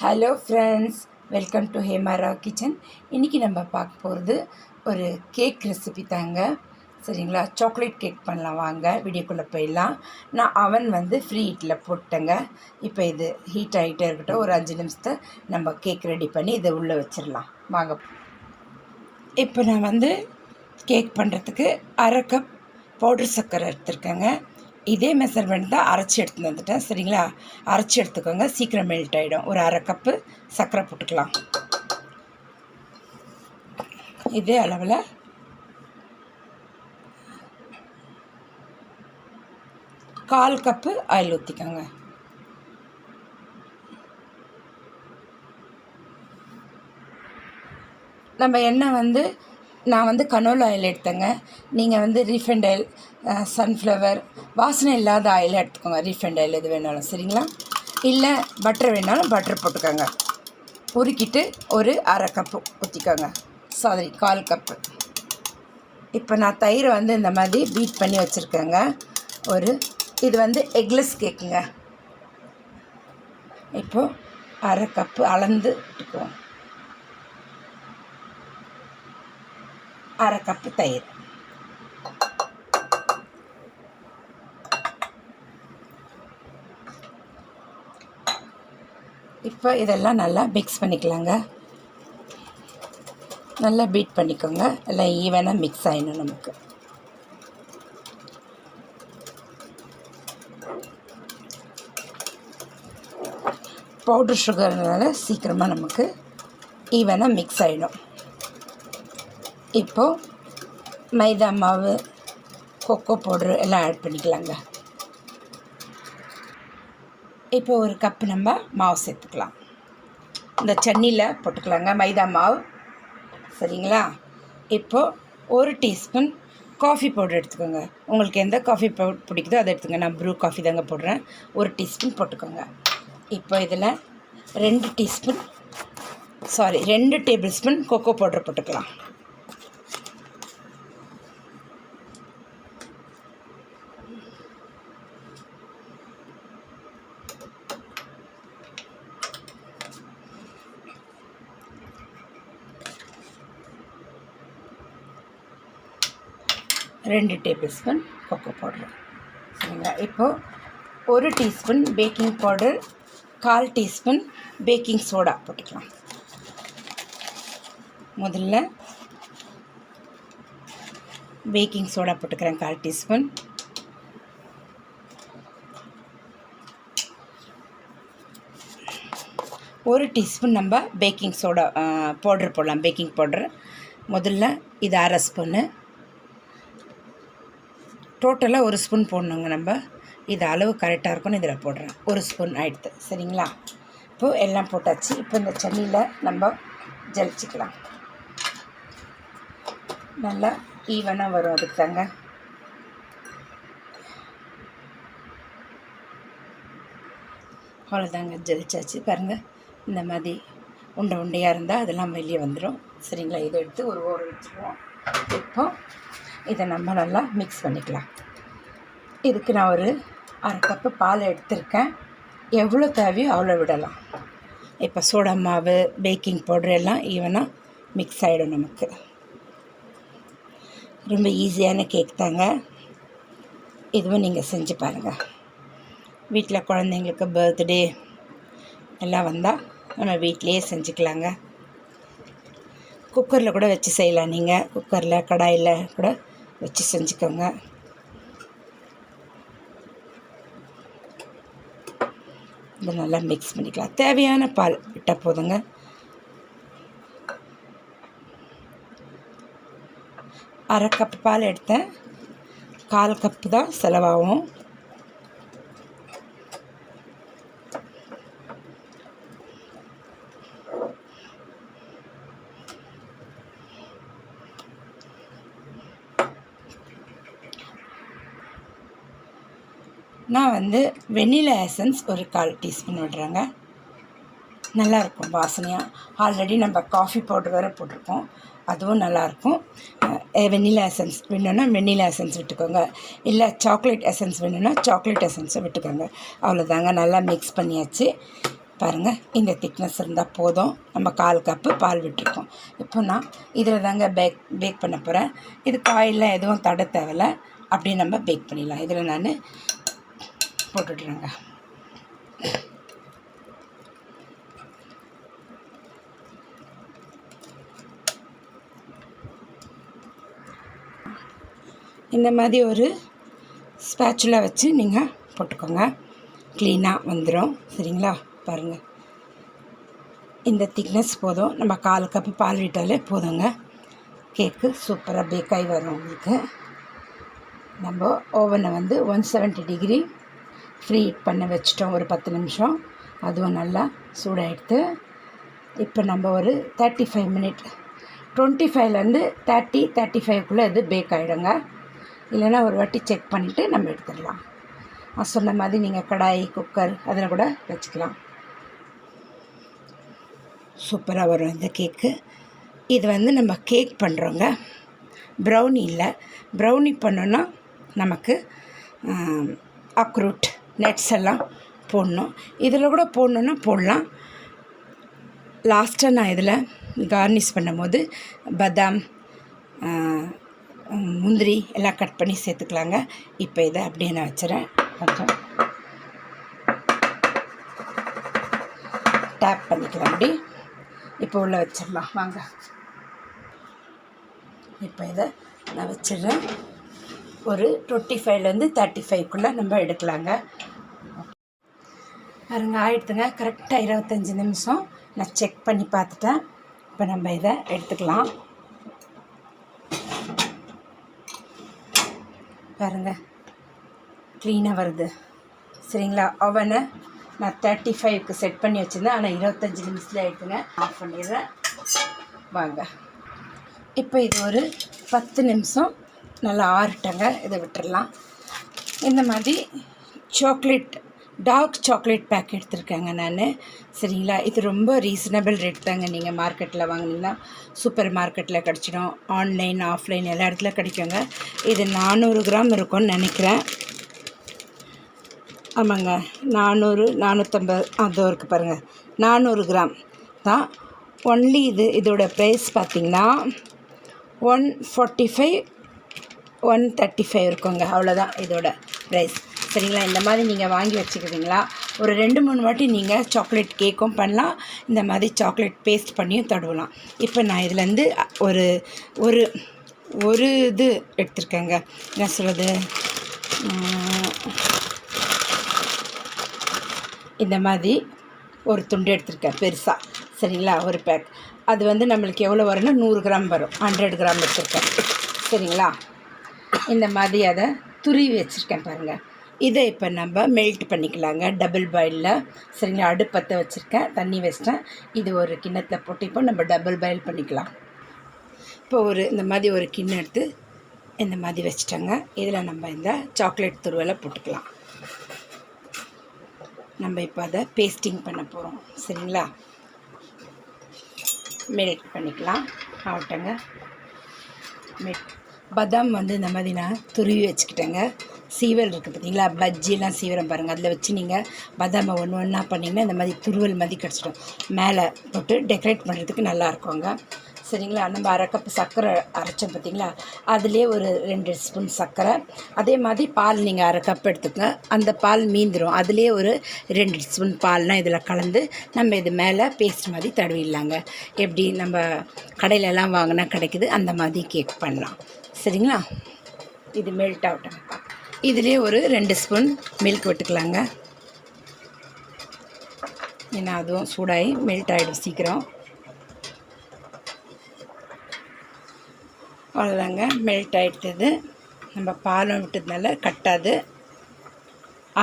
Hello friends welcome to Hemara kitchen இன்றைக்கி நம்ம பார்க்க போகிறது ஒரு கேக் ரெசிபி தாங்க. சரிங்களா? சாக்லேட் கேக் பண்ணலாம். வாங்க வீடியோக்குள்ளே போயிடலாம். நான் அவன் வந்து ஃப்ரீ ஹீட்டில் போட்டேங்க. இப்போ இது ஹீட் ஆகிட்டே இருக்கட்டும். ஒரு அஞ்சு நிமிஷத்தை நம்ம கேக் ரெடி பண்ணி இதை உள்ளே வச்சிடலாம். வாங்க. இப்போ நான் வந்து கேக் பண்ணுறதுக்கு அரை கப் பவுடர் சர்க்கரை எடுத்திருக்கேங்க. இதே மெஷர்மெண்ட் தான் அரைச்சி எடுத்துன்னு வந்துட்டேன். சரிங்களா? அரைச்சி எடுத்துக்கோங்க. சீக்கிரம் மெல்ட் ஆகிடும் ஒரு அரை கப்பு சர்க்கரை போட்டுக்கலாம். இதே அளவில் கால் கப்பு ஆயில் ஊற்றிக்கோங்க நம்ம எண்ணெய் வந்து நான் வந்து கனோல் ஆயில் எடுத்தேங்க. நீங்கள் வந்து ரீஃபைண்ட் ஆயில் சன்ஃப்ளவர் வாசனை இல்லாத ஆயில் எடுத்துக்கோங்க. ரீஃபைண்ட் ஆயில் எது வேணாலும் சரிங்களா? இல்லை பட்டர் வேணாலும் பட்டர் போட்டுக்கோங்க. உருக்கிட்டு ஒரு அரை கப்பு ஊற்றிக்கோங்க சாரி கால் கப்பு இப்போ நான் தயிரை வந்து இந்த மாதிரி பீட் பண்ணி வச்சுருக்கேங்க. ஒரு இது வந்து எக்லெஸ் கேக்குங்க இப்போது அரை கப்பு அளந்து விட்டுக்குவோம் அரை கப்பு தயிர். இப்போ இதெல்லாம் நல்லா மிக்ஸ் பண்ணிக்கலாங்க. நல்லா பீட் பண்ணிக்கோங்க. எல்லாம் ஈவனாக மிக்ஸ் ஆகிடும் நமக்கு. பவுட்ரு சுகர்னால சீக்கிரமாக நமக்கு ஈவனாக மிக்ஸ் ஆகிடும் இப்போது மைதா மாவு கொக்கோ பவுட்ரு எல்லாம் ஆட் பண்ணிக்கலாங்க. இப்போ ஒரு கப்பு நம்ம மாவு சேர்த்துக்கலாம். இந்த சன்னியில் போட்டுக்கலாங்க மைதா மாவு. சரிங்களா? இப்போது ஒரு டீஸ்பூன் காஃபி பவுடர் எடுத்துக்கோங்க. உங்களுக்கு எந்த காஃபி பவுடர் பிடிக்குதோ அதை எடுத்துங்க நான் ப்ரூ காஃபி தாங்க போடுறேன். ஒரு டீஸ்பூன் போட்டுக்கோங்க. இப்போ இதில் ரெண்டு டீஸ்பூன் சாரி ரெண்டு டேபிள் ஸ்பூன் கொக்கோ பவுடர் போட்டுக்கலாம். ரெண்டு டேபிள் ஸ்பூன் கொக்கோ பவுடர் சரிங்களா? இப்போது ஒரு டீஸ்பூன் பேக்கிங் பவுடர் கால் டீஸ்பூன் பேக்கிங் சோடா போட்டுக்கலாம். முதல்ல பேக்கிங் சோடா போட்டுக்கிறேன் கால் டீஸ்பூன். ஒரு டீஸ்பூன் நம்ம பேக்கிங் சோடா பவுடர் போடலாம். பேக்கிங் பவுடர் முதல்ல இது அரை ஸ்பூன்னு டோட்டலாக ஒரு ஸ்பூன் போடணுங்க நம்ம. இது அளவு கரெக்டாக இருக்கும்னு இதில் போடுறேன். ஒரு ஸ்பூன் ஆகிடுது சரிங்களா? இப்போது எல்லாம் போட்டாச்சு. இப்போ இந்த சன்னியில் நம்ம ஜலிச்சிக்கலாம். நல்லா ஈவனாக வரும் அதுக்கு தாங்க அவ்வளோதாங்க ஜலிச்சாச்சு. பாருங்கள் இந்த மாதிரி உண்டை உண்டையாக இருந்தால் அதெல்லாம் வெளியே வந்துடும் சரிங்களா? இதை எடுத்து ஒரு ஓரம் வச்சுருவோம் இப்போ இதை நம்ம நல்லா மிக்ஸ் பண்ணிக்கலாம். இதுக்கு நான் ஒரு அரை கப்பு பால் எடுத்திருக்கேன். எவ்வளோ தேவையோ அவ்வளோ விடலாம். இப்போ சோடா மாவு பேக்கிங் பவுடர் எல்லாம் ஈவனாக மிக்ஸ் ஆகிடும் நமக்கு. ரொம்ப ஈஸியான கேக் தாங்க. இதுவும் நீங்கள் செஞ்சு பாருங்கள் வீட்டில் குழந்தைங்களுக்கு பர்த்டே எல்லாம் வந்தால் நம்ம வீட்டிலையே செஞ்சுக்கலாங்க. குக்கரில் கூட வச்சு செய்யலாம் நீங்கள் குக்கரில் கடாயில் கூட வச்சு செஞ்சுக்கோங்க. இதை நல்லா மிக்ஸ் பண்ணிக்கலாம். தேவையான பால் விட்டால் போதுங்க. அரை கப் பால் எடுத்தேன். கால் கப்பு தான் செலவாகும். நான் வந்து வெண்ணிலா எசன்ஸ் ஒரு கால் டீஸ்பூன் விடுறேங்க. நல்லாயிருக்கும் வாசனையாக ஆல்ரெடி நம்ம காஃபி பவுடர் வேறு போட்டிருக்கோம். அதுவும் நல்லாயிருக்கும். வெண்ணிலா எசன்ஸ் வேணும்னா வெண்ணிலா எசன்ஸ் விட்டுக்கோங்க. இல்லை சாக்லேட் எசன்ஸ் வேணும்னா சாக்லேட் எசன்ஸை விட்டுக்கோங்க. அவ்வளோதாங்க நல்லா மிக்ஸ் பண்ணியாச்சு. பாருங்கள் இந்த திக்னஸ் இருந்தால் போதும். நம்ம கால் கப்பு பால் விட்டுருக்கோம். இப்போ நான் இதில் தாங்க பேக் பேக் பண்ண போகிறேன் இது காயெல்லாம் எதுவும் தட தேவையில்ல. அப்படியே நம்ம பேக் பண்ணிடலாம். இதில் நான் போட்டுடுறேங்க இந்த மாதிரி ஒரு ஸ்பேச்சுலா வச்சு நீங்கள் போட்டுக்கோங்க. க்ளீனாக வந்துடும் சரிங்களா? பாருங்கள் இந்த திக்னஸ் போதும். நம்ம கால் கப்பு பால் விட்டாலே போதுங்க. கேக்கு சூப்பராக பேக்காகி வரும் உங்களுக்கு. நம்ம ஓவனை வந்து one seventy degree preheat பண்ண வச்சிட்டோம் ஒரு பத்து நிமிஷம். அதுவும் நல்லா சூடாகிடுது இப்போ நம்ம ஒரு தேர்ட்டி ஃபைவ் மினிட் டுவெண்ட்டி ஃபைவ்லேருந்து தேர்ட்டி தேர்ட்டி ஃபைவ்க்குள்ளே இது பேக் ஆகிடுங்க இல்லைன்னா ஒரு வாட்டி செக் பண்ணிவிட்டு நம்ம எடுத்துடலாம். நான் சொன்ன மாதிரி நீங்கள் கடாய் குக்கர் அதில் கூட வச்சுக்கலாம். சூப்பராக வரும் இந்த கேக்கு இது வந்து நம்ம கேக் பண்ணுறோங்க ப்ரௌனி இல்லை. ப்ரௌனி பண்ணோன்னா நமக்கு அக்ரூட் நட்ஸ் எல்லாம் போடணும். இதில் கூட போடணுன்னா போடலாம். லாஸ்ட்டாக நான் இதில் கார்னிஷ் பண்ணும்போது பதாம் முந்திரி எல்லாம் கட் பண்ணி சேர்த்துக்கலாங்க. இப்போ இதை அப்படியே நான் வச்சுறேன் கொஞ்சம் டேப் பண்ணிக்கலாம் அப்படி. இப்போ உள்ளே வச்சிடலாம். வாங்க. இப்போ இதை நான் வச்சிடுறேன். ஒரு டுவெண்ட்டி ஃபைவ்லேருந்து தேர்ட்டி ஃபைவ்க்குள்ளே நம்ம எடுக்கலாங்க. பாருங்க ஆயிடுத்துங்க கரெக்டாக இருபத்தஞ்சி நிமிஷம். நான் செக் பண்ணி பார்த்துட்டேன். இப்போ நம்ம இதை எடுத்துக்கலாம். பாருங்க. க்ளீனாக வருது. சரிங்களா? அவனை நான் தேர்ட்டி ஃபைவ்க்கு செட் பண்ணி வச்சுருந்தேன். ஆனால் இருபத்தஞ்சி நிமிஷத்தில் ஆயிடுத்துங்க ஆஃப் பண்ணிடுறேன். வாங்க. இப்போ இது ஒரு பத்து நிமிஷம். நல்லா ஆறட்டங்க. இதை விட்டுறலாம். இந்த மாதிரி சாக்லேட் டார்க் சாக்லேட் பேக் எடுத்திருக்கேங்க நான். சரிங்களா? இது ரொம்ப ரீசனபிள் ரேட் தாங்க நீங்கள் மார்க்கெட்டில் வாங்கினீங்கன்னா. சூப்பர் மார்க்கெட்டில் கிடச்சிடும். ஆன்லைன் ஆஃப்லைன் எல்லா இடத்துல கிடைக்குங்க. இது நானூறு கிராம் இருக்கும்னு நினைக்கிறேன். ஆமாங்க. நானூறு நானூற்றம்பது அதோ இருக்குது பாருங்கள் நானூறு கிராம் தான். ஒன்லி இது இதோட ப்ரைஸ் பார்த்திங்கன்னா one forty five one thirty five இருக்குங்க. அவ்வளோதான் இதோட ப்ரைஸ் சரிங்களா? இந்த மாதிரி நீங்கள் வாங்கி வச்சுக்கிறீங்களா ஒரு ரெண்டு மூணு வாட்டி நீங்கள் சாக்லேட் கேக்கும் பண்ணலாம். இந்த மாதிரி சாக்லேட் பேஸ்ட் பண்ணியும் தடவலாம். இப்போ நான் இதுலேருந்து ஒரு ஒரு ஒரு இது எடுத்திருக்கேங்க. என்ன சொல்கிறது இந்த மாதிரி ஒரு துண்டு எடுத்திருக்கேன் பெருசாக சரிங்களா? ஒரு பேக் அது வந்து நம்மளுக்கு எவ்வளோ வரும்னா நூறு கிராம் வரும். ஹண்ட்ரட் கிராம் எடுத்திருக்கேன். சரிங்களா? இந்த மாதிரி அதை துருவி வச்சுருக்கேன் பாருங்கள் இதை இப்போ நம்ம மெல்ட் பண்ணிக்கலாங்க. டபுள் பாயிலில் சரிங்களா அடுப்பத்தை வச்சுருக்கேன். தண்ணி வச்சிட்டேன். இது ஒரு கிண்ணத்தில் போட்டு இப்போ நம்ம டபுள் பாயில் பண்ணிக்கலாம். இப்போ ஒரு இந்த மாதிரி ஒரு கிண்ணம் எடுத்து இந்த மாதிரி வச்சுட்டேங்க. இதில் நம்ம இந்த சாக்லேட் துருவலை போட்டுக்கலாம். நம்ம இப்போ அதை பேஸ்டிங் பண்ண போகிறோம் சரிங்களா? மெல்ட் பண்ணிக்கலாம். ஆகட்டங்க. மெல்ட் பதாம் வந்து இந்த மாதிரி நான் துருவி வச்சுக்கிட்டேங்க. சீவல் இருக்குது பார்த்தீங்களா பஜ்ஜிலாம் சீவரம் பாருங்கள் அதில் வச்சு நீங்கள் பதாமை ஒன்று ஒன்றா பண்ணிங்கன்னா இந்த மாதிரி துருவல் மாதிரி கிடச்சிடும். மேலே போட்டு டெக்கரேட் பண்ணுறதுக்கு நல்லா இருக்குங்க சரிங்களா? நம்ம அரை கப்பு சர்க்கரை அரைச்சோம் பார்த்தீங்களா அதுலேயே ஒரு ரெண்டு ஸ்பூன் சர்க்கரை. அதே மாதிரி பால் நீங்கள் அரை கப் எடுத்துக்கங்க. அந்த பால் மீந்துடும் அதுலேயே ஒரு ரெண்டு ஸ்பூன் பால்னால் இதில் கலந்து நம்ம இது மேலே பேஸ்ட் மாதிரி தடவிடலாங்க. எப்படி நம்ம கடையிலலாம் வாங்கினா கிடைக்குது அந்த மாதிரி கேக் பண்ணலாம். சரிங்களா? இது மெல்ட் ஆகட்டும் இதுலேயே ஒரு ரெண்டு ஸ்பூன் மில்க் விட்டுக்கலாங்க. ஏன்னா அதுவும் சூடாகி மெல்ட் ஆகிடும் சீக்கிரம். அவ்வளோதாங்க மெல்ட் ஆகிட்டது நம்ம பாலும் விட்டதுனால கட்டாது.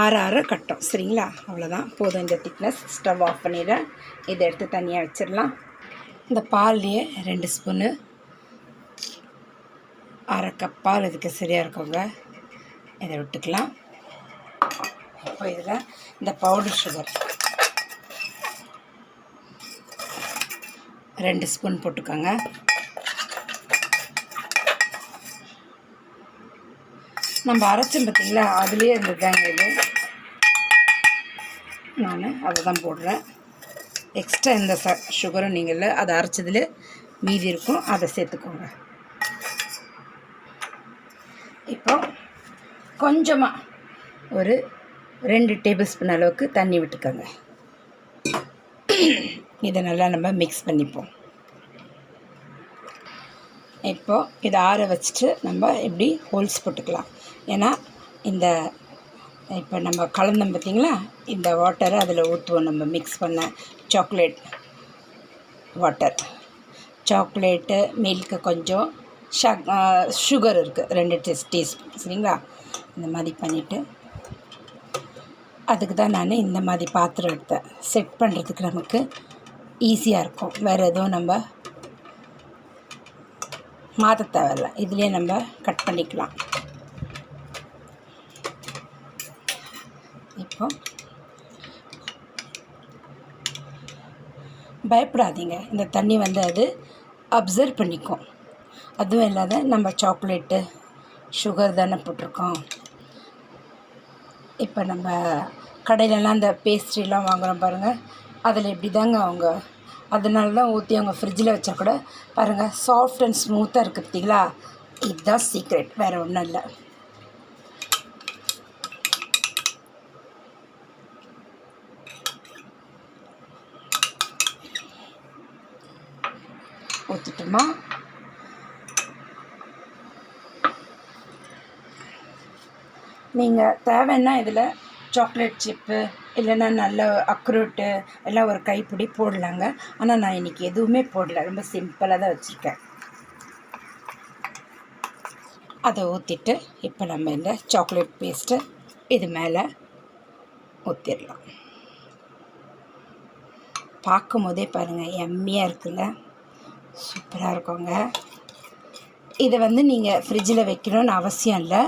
ஆற ஆற கட்டும் சரிங்களா? அவ்வளோதான் போதும் இந்த திக்னஸ் ஸ்டவ் ஆஃப் பண்ணிடுறேன் இதை எடுத்து தனியாக வச்சிடலாம். இந்த பால்லையே ரெண்டு ஸ்பூனு. அரை கப் பால் இதுக்கு சரியாக இருக்குங்க. இதை விட்டுக்கலாம். இப்போ இதில் இந்த பவுடர் சுகர் ரெண்டு ஸ்பூன் போட்டுக்கோங்க. நம்ம அரைச்சோம் பார்த்தீங்களா? அதுலேயே இந்த இது நான் அதை தான் போடுறேன். எக்ஸ்ட்ரா இந்த ச சுகரும் நீங்கள் அதை அரைச்சதில் மீதி இருக்கும் அதை சேர்த்துக்கோங்க. இப்போ கொஞ்சமாக ஒரு ரெண்டு டேபிள் ஸ்பூன் அளவுக்கு தண்ணி விட்டுக்கோங்க. இதை நல்லா நம்ம மிக்ஸ் பண்ணிப்போம். இப்போது இதை ஆற வச்சுட்டு நம்ம இப்படி ஹோல்ஸ் போட்டுக்கலாம். ஏன்னா இந்த இப்போ நம்ம கலந்தோம் பார்த்திங்களா இந்த வாட்டரை அதில் ஊற்றுவோம் நம்ம மிக்ஸ் பண்ண சாக்லேட் வாட்டர் சாக்லேட்டு மில்க்கு கொஞ்சம் ஷக் சுகர் இருக்குது ரெண்டு டீஸ் டீஸ்பூன் சரிங்களா? இந்த மாதிரி பண்ணிவிட்டு அதுக்கு தான் நான் இந்த மாதிரி பாத்திரம் எடுத்தேன். செட் பண்ணுறதுக்கு நமக்கு ஈஸியாக இருக்கும். வேறு எதுவும் நம்ம மாற்ற தேவையில்ல. இதுலேயே நம்ம கட் பண்ணிக்கலாம். இப்போ பயப்படாதீங்க. இந்த தண்ணி வந்து அது அப்சர்வ் பண்ணிக்கும். அதுவும் இல்லாத நம்ம சாக்லேட்டு சுகர் தானே போட்டிருக்கோம். இப்போ நம்ம கடையிலலாம் அந்த பேஸ்ட்ரிலாம் வாங்குகிறோம் பாருங்கள் அதில் இப்படி தாங்க அவங்க. அதனால தான் ஊற்றி அவங்க ஃப்ரிட்ஜில் வச்சா கூட பாருங்கள் சாஃப்ட் அண்ட் ஸ்மூத்தாக இருக்குது பார்த்தீங்களா இதுதான் சீக்ரெட் வேறு ஒன்றும் இல்லை. ஊற்றிட்டுமா நீங்கள் தேவைன்னா இதில் சாக்லேட் சிப்பு இல்லைன்னா நல்ல அக்ரூட்டு எல்லாம் ஒரு கைப்பிடி போடலாங்க. ஆனால் நான் இன்றைக்கி எதுவுமே போடல. ரொம்ப சிம்பிளாக தான் வச்சுருக்கேன். அதை ஊற்றிட்டு இப்போ நம்ம இந்த சாக்லேட் பேஸ்ட்டு இது மேலே ஊற்றிடலாம் பார்க்கும் போதே பாருங்கள் எம்மியாக இருக்குல்ல சூப்பராக இருக்குங்க. இதை வந்து நீங்கள் ஃப்ரிட்ஜில் வைக்கணும்னு அவசியம் இல்லை.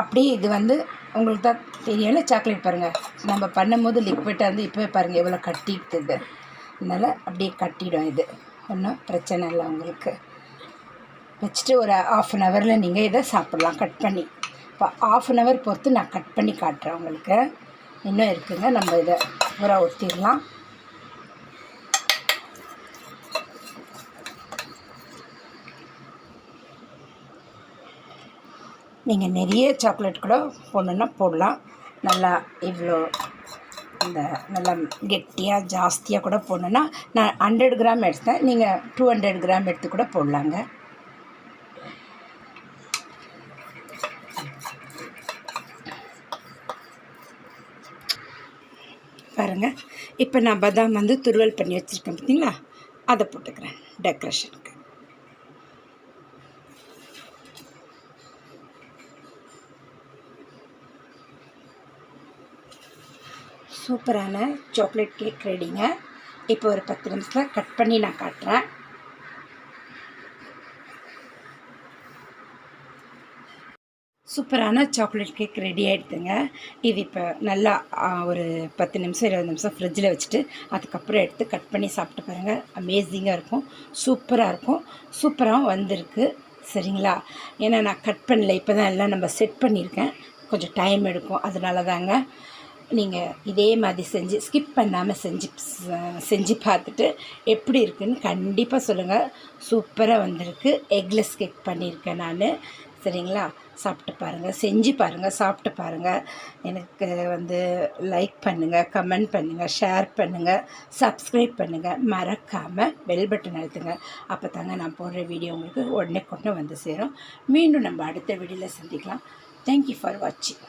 அப்படியே இது வந்து உங்களுக்கு தான் தெரியல. சாக்லேட் பாருங்கள் நம்ம பண்ணும்போது லிக்விட்டாக இருந்து இப்போவே பாருங்கள் எவ்வளோ கட்டிட்டுது அதனால் அப்படியே கட்டிடும் இது. ஒன்றும் பிரச்சனை இல்லை உங்களுக்கு. வச்சுட்டு ஒரு ஆஃப் அன் ஹவரில் நீங்கள் இதை சாப்பிட்லாம் கட் பண்ணி. இப்போ ஆஃப் அன் ஹவர் பொறுத்து நான் கட் பண்ணி காட்டுறேன் உங்களுக்கு. இன்னும் இருக்குங்க. நம்ம இதை பூரா ஊற்றிடலாம் நீங்கள் நிறைய சாக்லேட் கூட போடணுன்னா போடலாம். நல்லா இவ்வளோ இந்த நல்லா கெட்டியாக ஜாஸ்தியாக கூட போடணுன்னா நான் ஹண்ட்ரட் கிராம் எடுத்தேன். நீங்கள் டூ ஹண்ட்ரட் கிராம் எடுத்து கூட போடலாங்க. பாருங்கள் இப்போ நான் பதாம் வந்து துருவல் பண்ணி வச்சுருக்கேன் பார்த்தீங்களா அதை போட்டுக்கிறேன். டெக்ரேஷன் சூப்பரான சாக்லேட் கேக் ரெடிங்க இப்போ ஒரு பத்து நிமிஷத்தில் கட் பண்ணி நான் காட்டுறேன். சூப்பரான சாக்லேட் கேக் ரெடி ஆகிடுதுங்க இது இப்போ நல்லா ஒரு பத்து நிமிஷம் இருபது நிமிஷம் ஃப்ரிட்ஜில் வச்சுட்டு அதுக்கப்புறம் எடுத்து கட் பண்ணி சாப்பிட்டு பாருங்கள் அமேசிங்காக இருக்கும். சூப்பராக இருக்கும். சூப்பராகவும் வந்திருக்கு. சரிங்களா? ஏன்னா நான் கட் பண்ணல. இப்போ தான் எல்லாம் நம்ம செட் பண்ணியிருக்கேன். கொஞ்சம் டைம் எடுக்கும். அதனால தாங்க நீங்கள் இதே மாதிரி செஞ்சு ஸ்கிப் பண்ணாமல் செஞ்சு செஞ்சு பார்த்துட்டு எப்படி இருக்குன்னு கண்டிப்பாக சொல்லுங்கள் சூப்பராக வந்திருக்கு. எக்லெஸ் கேக் பண்ணியிருக்கேன் நான். சரிங்களா? சாப்பிட்டு பாருங்கள் செஞ்சு பாருங்கள் சாப்பிட்டு பாருங்கள் எனக்கு வந்து லைக் பண்ணுங்கள் கமெண்ட் பண்ணுங்கள் ஷேர் பண்ணுங்கள் சப்ஸ்கிரைப் பண்ணுங்கள் மறக்காமல் பெல் பட்டன் அழுத்துங்க. அப்போ தாங்க நான் போடுற வீடியோ உங்களுக்கு உடனே கொண்டு வந்து சேரும். மீண்டும் நம்ம அடுத்த வீடியோவில் சந்திக்கலாம். தேங்க்யூ ஃபார் வாட்சிங்